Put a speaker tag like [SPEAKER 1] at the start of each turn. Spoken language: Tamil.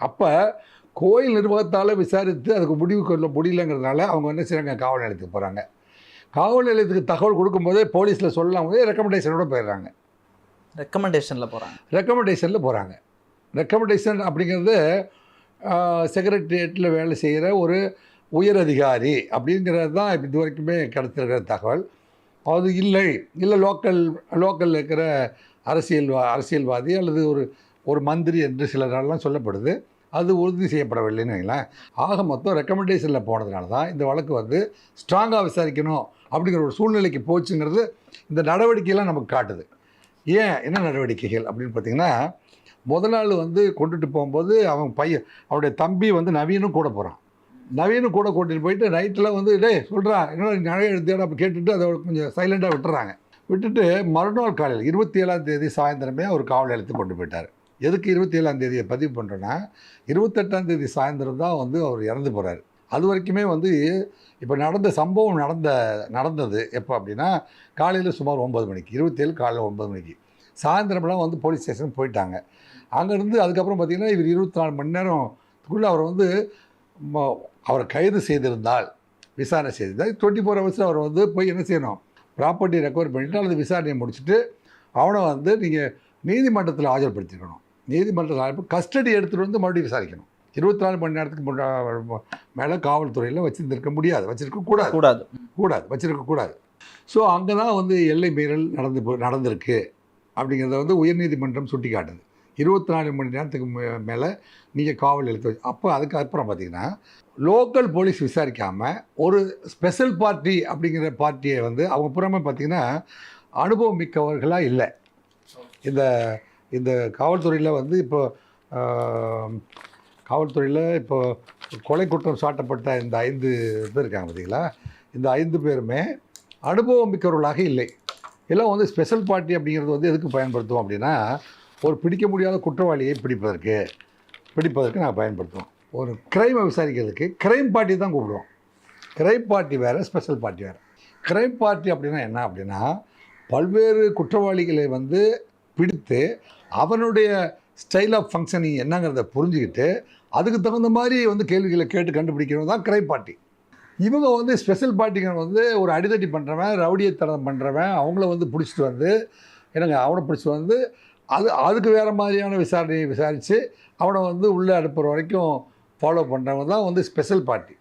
[SPEAKER 1] அப்போ கோயில் நிர்வாகத்தால் விசாரித்து அதுக்கு முடிவு கொள்ள முடியலங்கிறதுனால அவங்க என்ன செய்கிறாங்க காவல் நிலையத்துக்கு போகிறாங்க காவல் நிலையத்துக்கு தகவல் கொடுக்கும்போதே போலீஸில் சொல்லலாம் போதே ரெக்கமெண்டேஷனோட போயிடுறாங்க.
[SPEAKER 2] ரெக்கமெண்டேஷனில் போகிறாங்க
[SPEAKER 1] ரெக்கமெண்டேஷனில் போகிறாங்க ரெக்கமெண்டேஷன் அப்படிங்கிறது செக்ரட்டரியேட்டில் வேலை செய்கிற ஒரு உயர் அதிகாரி அப்படிங்கிறது தான் இப்ப இது வரைக்குமே கிடைத்திருக்கிற தகவல். அது இல்லை. இல்லை லோக்கல் லோக்கலில் இருக்கிற அரசியல் அரசியல்வாதி அல்லது ஒரு ஒரு மந்திரி என்று சிலரெல்லாம் சொல்லப்படுது. அது உறுதி செய்யப்படவில்லைன்னு வைங்களேன். ஆக மொத்தம் ரெக்கமெண்டேஷனில் போனதுனால தான் இந்த வழக்கு வந்து ஸ்ட்ராங்காக விசாரிக்கணும் அப்படிங்கிற ஒரு சூழ்நிலைக்கு போச்சுங்கிறது இந்த நடவடிக்கையெல்லாம் நமக்கு காட்டுது. ஏன்? என்ன நடவடிக்கைகள் அப்படின்னு பார்த்தீங்கன்னா முதல் நாள் வந்து கொண்டுட்டு போகும்போது அவன் பையன் அவருடைய தம்பி வந்து நவீனும் கூட போகிறான் நவீனும் கூட கூட்டிகிட்டு போயிட்டு நைட்டில் வந்து டே சொல்கிறான் என்ன நகை எழுதியாடா அப்போ கேட்டுட்டு அதை கொஞ்சம் சைலண்ட்டாக விட்டுறாங்க. விட்டுட்டு மறுநாள் காலையில் இருபத்தி ஏழாம் தேதி சாயந்தரமே அவர் காவல் நிலையத்துக்கு கொண்டு போயிட்டார். எதுக்கு இருபத்தி ஏழாம் தேதியை பதிவு பண்ணுறோன்னா இருபத்தெட்டாம் தேதி சாயந்தரம் தான் வந்து அவர் இறந்து போகிறார் அது வரைக்குமே வந்து இப்போ நடந்த சம்பவம் நடந்த நடந்தது எப்போ அப்படின்னா காலையில் சுமார் ஒம்பது மணிக்கு இருபத்தேழு காலையில் ஒம்பது மணிக்கு. சாயந்தரம்லாம் வந்து போலீஸ் ஸ்டேஷன் போயிட்டாங்க. அங்கேருந்து அதுக்கப்புறம் பார்த்திங்கன்னா இவர் இருபத்தி நாலு மணி நேரத்துக்குள்ளே அவர் வந்து ம- அவரை கைது செய்திருந்தால் விசாரணை செய்திருந்தால் டுவெண்ட்டி ஃபோர் ஹவர்ஸில் அவர் வந்து போய் என்ன செய்யணும் ப்ராப்பர்ட்டி ரெக்கவர் பண்ணிவிட்டு அல்லது விசாரணையை முடிச்சுட்டு அவனை வந்து நீங்கள் நீதிமன்றத்தில் ஆஜர்படுத்திக்கணும். நீதிமன்றத்தில் ஆஜர் கஸ்டடி எடுத்துகிட்டு வந்து மறுபடியும் விசாரிக்கணும். இருபத்தி நாலு மணி நேரத்துக்கு மேலே காவல்துறையில் வச்சுருந்துருக்க முடியாது. வச்சுருக்க கூடாது.
[SPEAKER 2] கூடாது.
[SPEAKER 1] கூடாது. வச்சிருக்க கூடாது. ஸோ அங்கே தான் வந்து எல்லை மீறல் நடந்து நடந்திருக்கு. அப்படிங்கிறத வந்து உயர்நீதிமன்றம் சுட்டி காட்டுது இருபத்தி நாலு மணி நேரத்துக்கு மேலே நீங்கள் காவல் எழுத்து வச்சு அப்போ அதுக்கு அப்புறம் பார்த்தீங்கன்னா லோக்கல் போலீஸ் விசாரிக்காமல் ஒரு ஸ்பெஷல் பார்ட்டி அப்படிங்கிற பார்ட்டியை வந்து அவங்க புறமே பார்த்தீங்கன்னா அனுபவம் மிக்கவர்களாக இல்லை. இந்த இந்த காவல்துறையில் வந்து இப்போ காவல்துறையில் இப்போ கொலை குற்றம் சாட்டப்பட்ட இந்த ஐந்து பேர் இருக்காங்க பார்த்தீங்களா இந்த ஐந்து பேருமே அனுபவம் மிக்கவர்களாக இல்லை. எல்லாம் வந்து ஸ்பெஷல் பார்ட்டி அப்படிங்கிறது வந்து எதுக்கு பயன்படுத்துவோம் அப்படின்னா ஒரு பிடிக்க முடியாத குற்றவாளியை பிடிப்பதற்கு பிடிப்பதற்கு நாங்கள் பயன்படுத்துவோம். ஒரு கிரைமை விசாரிக்கிறதுக்கு கிரைம் பார்ட்டி தான் கூப்பிடுவோம். கிரைம் பார்ட்டி வேறு ஸ்பெஷல் பார்ட்டி வேறு. கிரைம் பார்ட்டி அப்படின்னா என்ன அப்படின்னா பல்வேறு குற்றவாளிகளை வந்து பிடித்து அவனுடைய ஸ்டைல் ஆஃப் ஃபங்க்ஷனிங் என்னங்கிறத புரிஞ்சுக்கிட்டு அதுக்கு தகுந்த மாதிரி வந்து கேள்விகளை கேட்டு கண்டுபிடிக்கிறது தான் கிரை பார்ட்டி. இவங்க வந்து ஸ்பெஷல் பார்ட்டிங்க வந்து ஒரு அடிதடி பண்ணுறவன் ரவுடியத்தனம் பண்ணுறவன் அவங்கள வந்து பிடிச்சிட்டு வந்து என்னங்க அவனை பிடிச்சிட்டு வந்து அது அதுக்கு வேறு மாதிரியான விசாரணையை விசாரித்து அவனை வந்து உள்ளே அனுப்புகிற வரைக்கும் ஃபாலோ பண்ணுறவங்க தான் வந்து ஸ்பெஷல் பார்ட்டி